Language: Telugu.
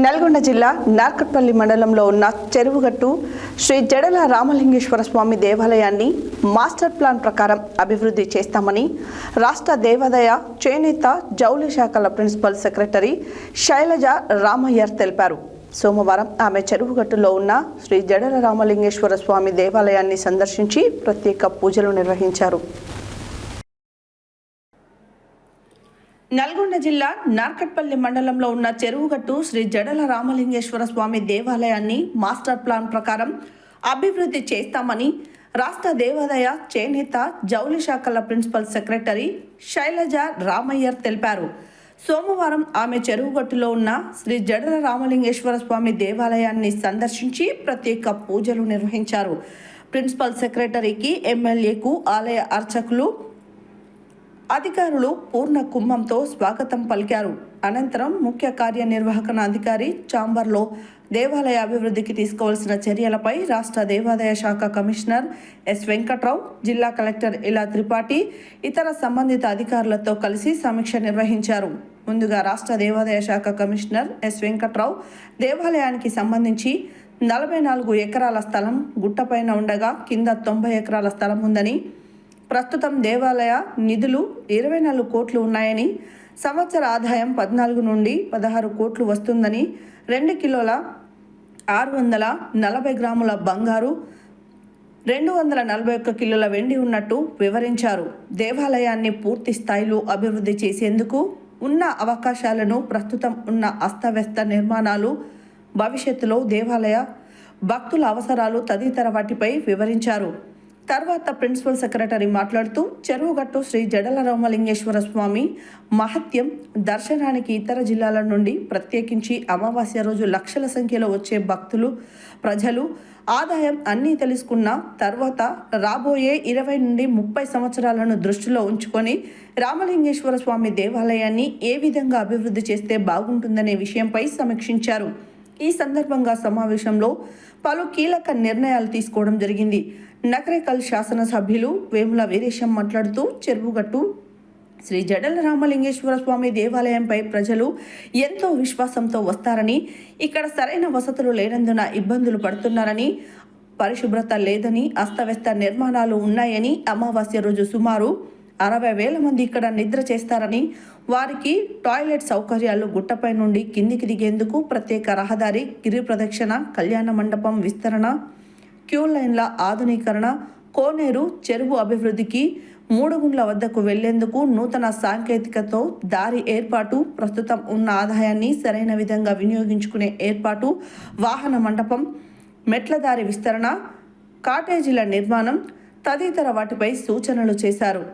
నల్గొండ జిల్లా నార్కట్పల్లి మండలంలో ఉన్న చెరువుగట్టు శ్రీ జడల రామలింగేశ్వర స్వామి దేవాలయాన్ని మాస్టర్ ప్లాన్ ప్రకారం అభివృద్ధి చేస్తామని రాష్ట్ర దేవాదాయ చేనేత జౌలి శాఖల ప్రిన్సిపల్ సెక్రటరీ శైలజ రామయ్యర్ తెలిపారు. సోమవారం ఆమె చెరువుగట్టులో ఉన్న శ్రీ జడల రామలింగేశ్వర స్వామి దేవాలయాన్ని సందర్శించి ప్రత్యేక పూజలు నిర్వహించారు. నల్గొండ జిల్లా నార్కట్పల్లి మండలంలో ఉన్న చెరువుగట్టు శ్రీ జడల రామలింగేశ్వర స్వామి దేవాలయాన్ని మాస్టర్ ప్లాన్ ప్రకారం అభివృద్ధి చేస్తామని రాష్ట్ర దేవాదాయ చేనేత జౌలి శాఖల ప్రిన్సిపల్ సెక్రటరీ శైలజ రామయ్యర్ తెలిపారు. సోమవారం ఆమె చెరువుగట్టులో ఉన్న శ్రీ జడల రామలింగేశ్వర స్వామి దేవాలయాన్ని సందర్శించి ప్రత్యేక పూజలు నిర్వహించారు. ప్రిన్సిపల్ సెక్రటరీకి ఎమ్మెల్యేకు ఆలయ అర్చకులు అధికారులు పూర్ణ కుంభంతో స్వాగతం పలికారు. అనంతరం ముఖ్య కార్యనిర్వాహకన అధికారి చాంబర్లో దేవాలయ అభివృద్ధికి తీసుకోవాల్సిన చర్యలపై రాష్ట్ర దేవాదాయ శాఖ కమిషనర్ ఎస్ వెంకట్రావు జిల్లా కలెక్టర్ ఇలా త్రిపాఠి ఇతర సంబంధిత అధికారులతో కలిసి సమీక్ష నిర్వహించారు. ముందుగా రాష్ట్ర దేవాదాయ శాఖ కమిషనర్ ఎస్ వెంకట్రావు దేవాలయానికి సంబంధించి నలభై నాలుగు ఎకరాల స్థలం గుట్టపైన ఉండగా కింద తొంభై ఎకరాల స్థలం ఉందని ప్రస్తుతం దేవాలయ నిధులు ఇరవై నాలుగు కోట్లు ఉన్నాయని సంవత్సర ఆదాయం పద్నాలుగు నుండి పదహారు కోట్లు వస్తుందని రెండు కిలోల ఆరు వందల నలభై గ్రాముల బంగారు రెండు వందల నలభై ఒక్క కిలోల వెండి ఉన్నట్టు వివరించారు. దేవాలయాన్ని పూర్తి స్థాయిలో అభివృద్ధి చేసేందుకు ఉన్న అవకాశాలను ప్రస్తుతం ఉన్న అస్తవ్యస్త నిర్మాణాలు భవిష్యత్తులో దేవాలయ భక్తుల అవసరాలు తదితర వాటిపై వివరించారు. తర్వాత ప్రిన్సిపల్ సెక్రటరీ మాట్లాడుతూ చెరువుగట్టు శ్రీ జడల రామలింగేశ్వర స్వామి మహత్యం దర్శనానికి ఇతర జిల్లాల నుండి ప్రత్యేకించి అమావాస్య రోజు లక్షల సంఖ్యలో వచ్చే భక్తులు ప్రజలు ఆదాయం అన్నీ తెలుసుకున్న తర్వాత రాబోయే ఇరవై నుండి ముప్పై సంవత్సరాలను దృష్టిలో ఉంచుకొని రామలింగేశ్వర స్వామి దేవాలయాన్ని ఏ విధంగా అభివృద్ధి చేస్తే బాగుంటుందనే విషయంపై సమీక్షించారు. ఈ సందర్భంగా సమావేశంలో పలు కీలక నిర్ణయాలు తీసుకోవడం జరిగింది. నకరేకల్ శాసనసభ్యులు వేముల వీరేశం మాట్లాడుతూ చెరువుగట్టు శ్రీ జడల రామలింగేశ్వర స్వామి దేవాలయంపై ప్రజలు ఎంతో విశ్వాసంతో వస్తారని ఇక్కడ సరైన వసతులు లేనందున ఇబ్బందులు పడుతున్నారని పరిశుభ్రత లేదని అస్తవ్యస్త నిర్మాణాలు ఉన్నాయని అమావాస్య రోజు సుమారు అరవై వేల మంది ఇక్కడ నిద్ర చేస్తారని వారికి టాయిలెట్ సౌకర్యాలు గుట్టపై నుండి కిందికి దిగేందుకు ప్రత్యేక రహదారి గిరి ప్రదక్షిణ కళ్యాణ మండపం విస్తరణ క్యూ లైన్ల ఆధునీకరణ కోనేరు చెరువు అభివృద్ధికి మూడుగుండ్ల వద్దకు వెళ్ళేందుకు నూతన సాంకేతికతో దారి ఏర్పాటు ప్రస్తుతం ఉన్న ఆదాయాన్ని సరైన విధంగా వినియోగించుకునే ఏర్పాటు వాహన మండపం మెట్ల దారి విస్తరణ కాటేజీల నిర్మాణం తదితర వాటిపై సూచనలు చేశారు.